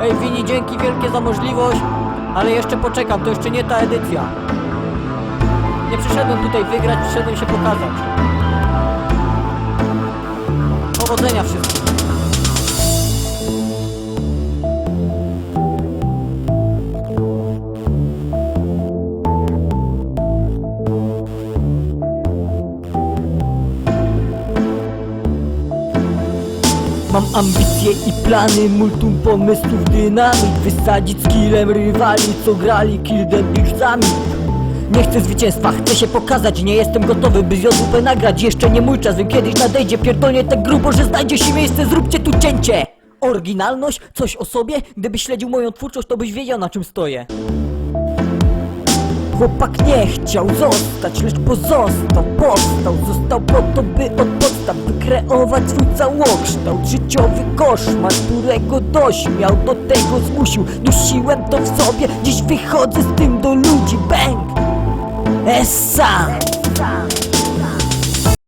Ej, Wini, dzięki wielkie za możliwość, ale jeszcze poczekam, to jeszcze nie ta edycja. Nie przyszedłem tutaj wygrać, przyszedłem się pokazać. Powodzenia wszystkim. Mam ambicje i plany, multum pomysłów, dynamit Wysadzić skillem rywali, co grali kildem i rzami Nie chcę zwycięstwa, chcę się pokazać Nie jestem gotowy, by zjodłupę nagrać. Jeszcze nie mój czas, kiedyś nadejdzie. Pierdolnie tak grubo, że znajdzie się miejsce Zróbcie tu cięcie. Oryginalność? Coś o sobie? Gdybyś śledził moją twórczość, to byś wiedział na czym stoję Chłopak nie chciał zostać, lecz pozostał, powstał Został po to, by od podstaw wykreować swój całokształt Życiowy koszmar, którego dość miał, do tego zmusił Dusiłem to w sobie, dziś wychodzę z tym do ludzi, bang! Essa!